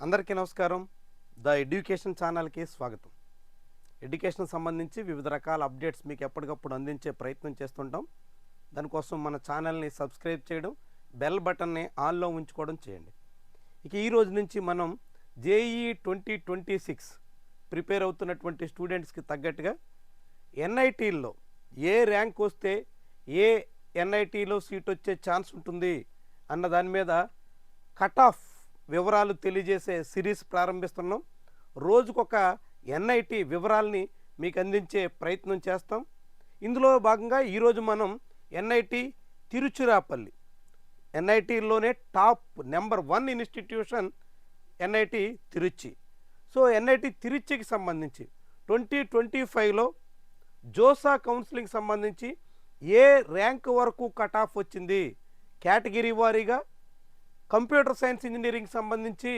అందరికీ నమస్కారం. The education ఛానల్కి స్వాగతం. ఎడ్యుకేషన్ సంబంధించి వివిధ రకాల అప్డేట్స్ మీకు ఎప్పటికప్పుడు అందించే ప్రయత్నం చేస్తుంటాం. దానికోసం మన ఛానల్ని సబ్స్క్రైబ్ చేయడం బెల్ బటన్ని ఆన్లో ఉంచుకోవడం చేయండి. ఇక ఈ రోజు నుంచి మనం JEE twenty twenty six prepare అవుతున్నటువంటి స్టూడెంట్స్కి తగ్గట్టుగా ఎన్ఐటీల్లో ఏ ర్యాంక్ వస్తే ఏ ఎన్ఐటీలో సీట్ వచ్చే ఛాన్స్ ఉంటుంది అన్న దాని మీద కట్ ఆఫ్ వివరాలు తెలియజేసే సిరీస్ ప్రారంభిస్తున్నాం. రోజుకొక ఎన్ఐటి వివరాల్ని మీకు అందించే ప్రయత్నం చేస్తాం. ఇందులో భాగంగా ఈరోజు మనం NIT Tiruchirappalli ఎన్ఐటీలోనే top number one institution NIT Tiruchi. So NIT తిరుచికి సంబంధించి ట్వంటీ ట్వంటీ ఫైవ్లో జోసా కౌన్సిలింగ్ సంబంధించి ఏ ర్యాంక్ వరకు కట్ ఆఫ్ వచ్చింది? కేటగిరీ వారీగా కంప్యూటర్ సైన్స్ ఇంజనీరింగ్ సంబంధించి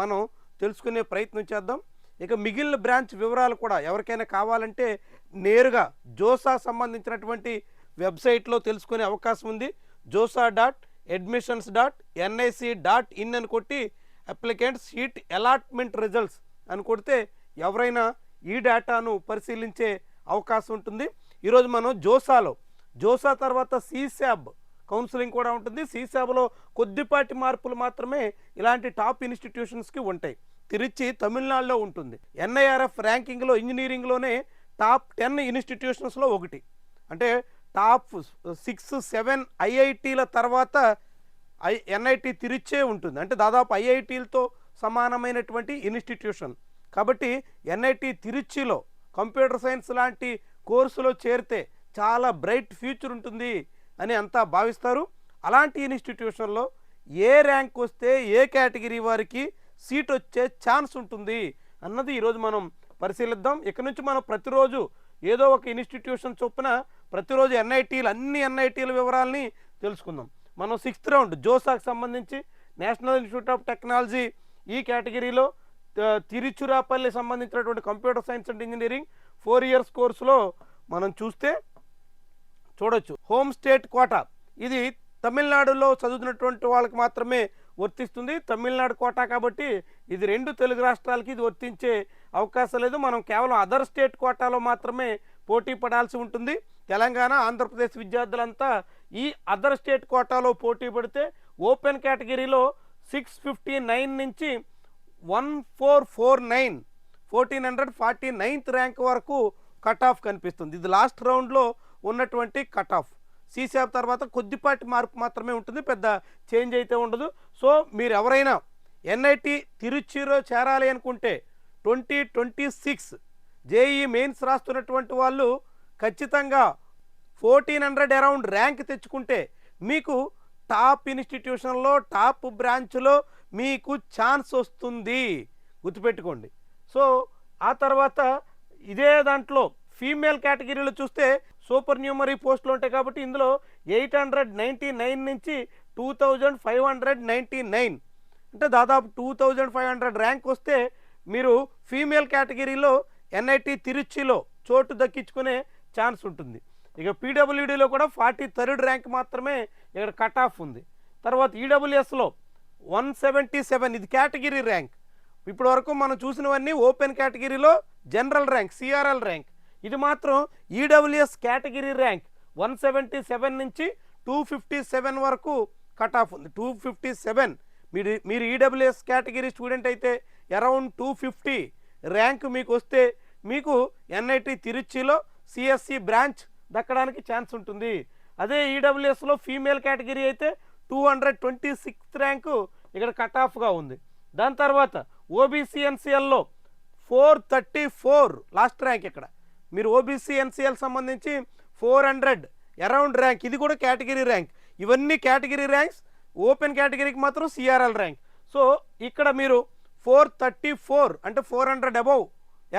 మనం తెలుసుకునే ప్రయత్నం చేద్దాం. ఇక మిగిలిన బ్రాంచ్ వివరాలు కూడా ఎవరికైనా కావాలంటే నేరుగా జోసా సంబంధించినటువంటి వెబ్సైట్లో తెలుసుకునే అవకాశం ఉంది. JoSAA dot admissions dot NIC dot in అని కొట్టి అప్లికెంట్ సీట్ అలాట్మెంట్ రిజల్ట్స్ అని కొడితే ఎవరైనా ఈ డేటాను పరిశీలించే అవకాశం ఉంటుంది. ఈరోజు మనం జోసాలో జోసా తర్వాత సీశాబ్ కౌన్సిలింగ్ కూడా ఉంటుంది. సీసాబ్లో కొద్దిపాటి మార్పులు మాత్రమే ఇలాంటి టాప్ ఇన్స్టిట్యూషన్స్కి ఉంటాయి. తిరుచి తమిళనాడులో ఉంటుంది. ఎన్ఐఆర్ఎఫ్ ర్యాంకింగ్లో ఇంజనీరింగ్లోనే టాప్ టెన్ ఇన్స్టిట్యూషన్స్లో ఒకటి. అంటే టాప్ సిక్స్ సెవెన్ ఐఐటీల తర్వాత ఐ ఎన్ఐటి తిరిచే ఉంటుంది. అంటే దాదాపు ఐఐటీలతో సమానమైనటువంటి ఇన్స్టిట్యూషన్. కాబట్టి ఎన్ఐటి తిరుచిలో కంప్యూటర్ సైన్స్ లాంటి కోర్సులో చేరితే చాలా బ్రైట్ ఫ్యూచర్ ఉంటుంది. అని అంతా భావిస్తారు. అలాంటి ఇన్స్టిట్యూషన్లో ఏ ర్యాంక్ వస్తే ఏ కేటగిరీ వారికి సీట్ వచ్చే ఛాన్స్ ఉంటుంది అన్నది ఈరోజు మనం పరిశీలిద్దాం. ఇక నుంచి మనం ప్రతిరోజు ఏదో ఒక ఇన్స్టిట్యూషన్ చొప్పున ప్రతిరోజు ఎన్ఐటీలు అన్ని ఎన్ఐటీల వివరాలని తెలుసుకుందాం. మనం సిక్స్త్ రౌండ్ జోసాకు సంబంధించి నేషనల్ ఇన్స్టిట్యూట్ ఆఫ్ టెక్నాలజీ ఈ కేటగిరీలో తిరుచురాపల్లి సంబంధించినటువంటి computer science and engineering four years కోర్సులో మనం చూస్తే చూడొచ్చు. Home state quota. ఇది తమిళనాడులో చదువుతున్నటువంటి వాళ్ళకి మాత్రమే వర్తిస్తుంది. తమిళనాడు కోటా కాబట్టి ఇది రెండు తెలుగు రాష్ట్రాలకి ఇది వర్తించే అవకాశం లేదు. మనం కేవలం అదర్ స్టేట్ కోటాలో మాత్రమే పోటీ పడాల్సి ఉంటుంది. తెలంగాణ ఆంధ్రప్రదేశ్ విద్యార్థులంతా ఈ అదర్ స్టేట్ కోటాలో పోటీ పడితే ఓపెన్ కేటగిరీలో సిక్స్ ఫిఫ్టీ నైన్ నుంచి one four four nine fourteen hundred forty ninth rank వరకు కట్ ఆఫ్ కనిపిస్తుంది. ఇది లాస్ట్ రౌండ్లో ఉన్నటువంటి కట్ ఆఫ్ సీసాబ్ తర్వాత కొద్దిపాటి మార్పు మాత్రమే ఉంటుంది. పెద్ద చేంజ్ అయితే ఉండదు. సో మీరు ఎవరైనా ఎన్ఐటి తిరుచిలో చేరాలి అనుకుంటే twenty twenty six JEE mains రాస్తున్నటువంటి వాళ్ళు ఖచ్చితంగా ఫోర్టీన్ హండ్రెడ్ అరౌండ్ ర్యాంక్ తెచ్చుకుంటే మీకు టాప్ ఇన్స్టిట్యూషన్లో టాప్ బ్రాంచ్లో మీకు ఛాన్స్ వస్తుంది. గుర్తుపెట్టుకోండి. సో ఆ తర్వాత ఇదే దాంట్లో ఫీమేల్ కేటగిరీలో చూస్తే సూపర్ న్యూమరీ పోస్టులు ఉంటాయి కాబట్టి ఇందులో ఎయిట్ హండ్రెడ్ నైంటీ నైన్ నుంచి two thousand five hundred ninety nine. అంటే దాదాపు two thousand five hundred rank వస్తే మీరు ఫీమేల్ కేటగిరీలో ఎన్ఐటి తిరుచిలో చోటు దక్కించుకునే ఛాన్స్ ఉంటుంది. ఇక పీడబ్ల్యూడీలో కూడా ఫార్టీ థర్డ్ ర్యాంక్ మాత్రమే ఇక్కడ కట్ ఆఫ్ ఉంది. తర్వాత ఈడబ్ల్యూఎస్లో వన్ సెవెంటీ సెవెన్ ఇది కేటగిరీ ర్యాంక్. ఇప్పటి వరకు మనం చూసినవన్నీ ఓపెన్ కేటగిరీలో జనరల్ ర్యాంక్ సిఆర్ఎల్ ర్యాంక్. ఇది మాత్రం EWS category rank one seventy seven నుంచి టూ ఫిఫ్టీ సెవెన్ వరకు కట్ ఆఫ్ ఉంది. Two fifty seven. మీరు మీరు ఈడబ్ల్యూఎస్ కేటగిరీ స్టూడెంట్ అయితే అరౌండ్ టూ ఫిఫ్టీ ర్యాంక్ మీకు వస్తే మీకు ఎన్ఐటి తిరుచిలో సిఎస్సి బ్రాంచ్ దక్కడానికి ఛాన్స్ ఉంటుంది. అదే ఈడబ్ల్యూఎస్లో ఫీమేల్ కేటగిరీ అయితే two hundred twenty sixth rank ఇక్కడ కట్ ఆఫ్గా ఉంది. దాని తర్వాత ఓబీసీఎన్సీఎల్లో four thirty four last rank ఇక్కడ. మీరు ఓబీసీ ఎన్సీఎల్ సంబంధించి ఫోర్ హండ్రెడ్ అరౌండ్ ర్యాంక్ ఇది కూడా కేటగిరీ ర్యాంక్. ఇవన్నీ కేటగిరీ ర్యాంక్స్ ఓపెన్ కేటగిరీకి మాత్రం సిఆర్ఎల్ ర్యాంక్. సో ఇక్కడ మీరు ఫోర్ థర్టీ ఫోర్ అంటే four hundred above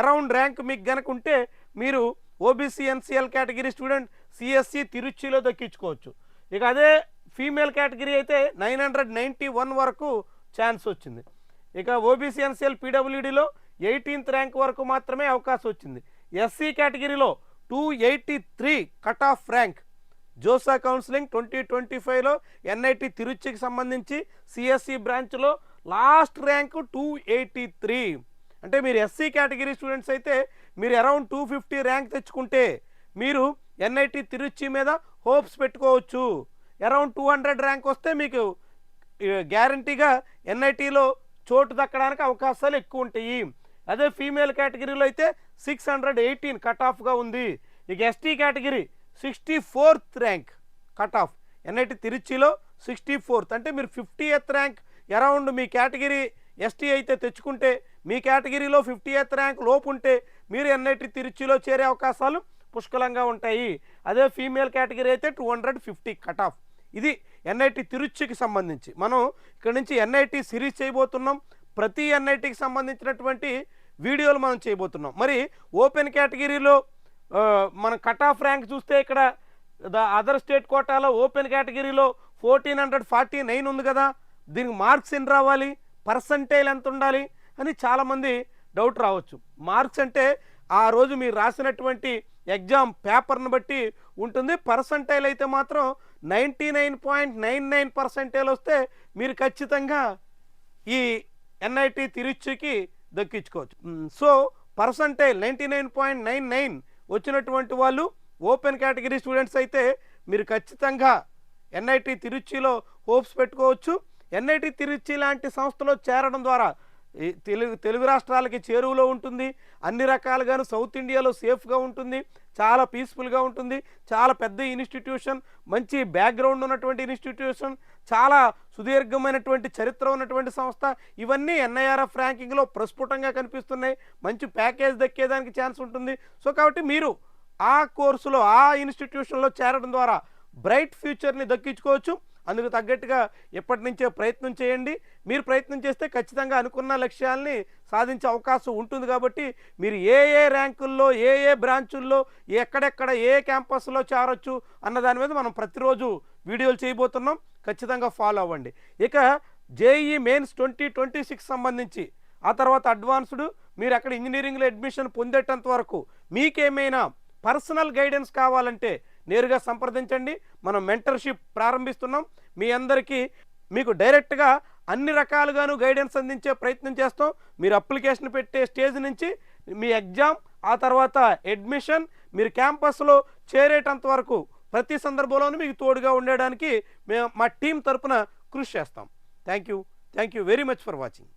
around rank మీకు కనుక ఉంటే మీరు OBC NCL category student CSE తిరుచిలో దక్కించుకోవచ్చు. ఇక అదే ఫీమేల్ కేటగిరీ అయితే నైన్ హండ్రెడ్ నైంటీ వన్ వరకు ఛాన్స్ వచ్చింది. ఇక ఓబీసీ ఎన్సీఎల్ పీడబ్ల్యూడీలో ఎయిటీన్త్ ర్యాంక్ వరకు మాత్రమే అవకాశం వచ్చింది. ఎస్సీ కేటగిరీలో two eighty three cut off rank. JoSAA counselling twenty twenty ఫైవ్లో ఎన్ఐటి తిరుచికి సంబంధించి సిఎస్సి బ్రాంచ్లో last rank two eighty three. అంటే మీరు ఎస్సీ కేటగిరీ స్టూడెంట్స్ అయితే మీరు అరౌండ్ టూ ఫిఫ్టీ ర్యాంక్ తెచ్చుకుంటే మీరు ఎన్ఐటి తిరుచి మీద హోప్స్ పెట్టుకోవచ్చు. అరౌండ్ టూ హండ్రెడ్ ర్యాంక్ వస్తే మీకు గ్యారంటీగా ఎన్ఐటీలో చోటు దక్కడానికి అవకాశాలు ఎక్కువ ఉంటాయి. అదే ఫీమేల్ కేటగిరీలో అయితే సిక్స్ హండ్రెడ్ ఎయిటీన్ కట్ ఆఫ్గా ఉంది. ఇక ST category sixty fourth rank cut off NIT తిరుచిలో sixty fourth అంటే మీరు ఫిఫ్టీ ఎత్ ర్యాంక్ అరౌండ్ మీ కేటగిరీ ఎస్టీ అయితే తెచ్చుకుంటే మీ కేటగిరీలో ఫిఫ్టీ ఎత్ ర్యాంక్ లోపు ఉంటే మీరు ఎన్ఐటి తిరుచిలో చేరే అవకాశాలు పుష్కలంగా ఉంటాయి. అదే ఫీమేల్ కేటగిరీ అయితే two hundred fifty cut off ఇది ఎన్ఐటి తిరుచికి సంబంధించి. మనం ఇక్కడ నుంచి ఎన్ఐటి సిరీస్ చేయబోతున్నాం. ప్రతి ఎన్ఐటికి సంబంధించినటువంటి వీడియోలు మనం చేయబోతున్నాం. మరి ఓపెన్ కేటగిరీలో మనం కట్ ఆఫ్ ర్యాంక్ చూస్తే ఇక్కడ ద అదర్ స్టేట్ కోటాలో ఓపెన్ కేటగిరీలో ఫోర్టీన్ హండ్రెడ్ ఫార్టీ నైన్ ఉంది కదా. దీనికి మార్క్స్ ఎన్ని రావాలి? పర్సంటేజ్ ఎంత ఉండాలి? అని చాలామంది డౌట్ రావచ్చు. మార్క్స్ అంటే ఆ రోజు మీరు రాసినటువంటి ఎగ్జామ్ పేపర్ని బట్టి ఉంటుంది. పర్సంటైల్ అయితే మాత్రం ninety nine point nine nine percentile వస్తే మీరు ఖచ్చితంగా ఈ ఎన్ఐటి తిరుచికి దక్కించుకోవచ్చు. So percentage ninety nine point nine nine వచ్చినటువంటి వాళ్ళు ఓపెన్ కేటగిరీ స్టూడెంట్స్ అయితే మీరు ఖచ్చితంగా ఎన్ఐటి తిరుచిలో హోప్స్ పెట్టుకోవచ్చు. ఎన్ఐటి తిరుచి లాంటి సంస్థలో చేరడం ద్వారా తెలుగు తెలుగు రాష్ట్రాలకి చేరువలో ఉంటుంది. అన్ని రకాలుగాను సౌత్ ఇండియాలో సేఫ్గా ఉంటుంది. చాలా పీస్ఫుల్గా ఉంటుంది. చాలా పెద్ద ఇన్స్టిట్యూషన్ మంచి బ్యాక్గ్రౌండ్ ఉన్నటువంటి ఇన్స్టిట్యూషన్ చాలా సుదీర్ఘమైనటువంటి చరిత్ర ఉన్నటువంటి సంస్థ. ఇవన్నీ ఎన్ఐఆర్ఎఫ్ ర్యాంకింగ్లో ప్రస్ఫుటంగా కనిపిస్తున్నాయి. మంచి ప్యాకేజ్ దక్కేదానికి ఛాన్స్ ఉంటుంది. సో కాబట్టి మీరు ఆ కోర్సులో ఆ ఇన్స్టిట్యూషన్లో చేరడం ద్వారా బ్రైట్ ఫ్యూచర్ని దక్కించుకోవచ్చు. అందుకు తగ్గట్టుగా ఎప్పటి నుంచే ప్రయత్నం చేయండి. మీరు ప్రయత్నం చేస్తే ఖచ్చితంగా అనుకున్న లక్ష్యాలని సాధించే అవకాశం ఉంటుంది కాబట్టి మీరు ఏ ఏ ర్యాంకుల్లో ఏ ఏ బ్రాంచుల్లో ఎక్కడెక్కడ ఏ క్యాంపస్లో చేరొచ్చు అన్న దాని మీద మనం ప్రతిరోజు వీడియోలు చేయబోతున్నాం. ఖచ్చితంగా ఫాలో అవ్వండి. ఇక JEE mains twenty twenty six సంబంధించి ఆ తర్వాత అడ్వాన్స్డ్ మీరు అక్కడ ఇంజనీరింగ్లో అడ్మిషన్ పొందేటంత వరకు మీకేమైనా పర్సనల్ గైడెన్స్ కావాలంటే నేరుగా సంప్రదించండి. మనం మెంటర్షిప్ ప్రారంభిస్తున్నాం. మీ అందరికీ మీకు డైరెక్ట్గా అన్ని రకాలుగాను గైడెన్స్ అందించే ప్రయత్నం చేస్తాం. మీరు అప్లికేషన్ పెట్టే స్టేజ్ నుంచి మీ ఎగ్జామ్ ఆ తర్వాత అడ్మిషన్ మీరు క్యాంపస్లో చేరేటంత వరకు ప్రతి సందర్భంలోనూ మీకు తోడుగా ఉండడానికి మేము మా టీం తరపున కృషి చేస్తాం. Thank you thank you very much for watching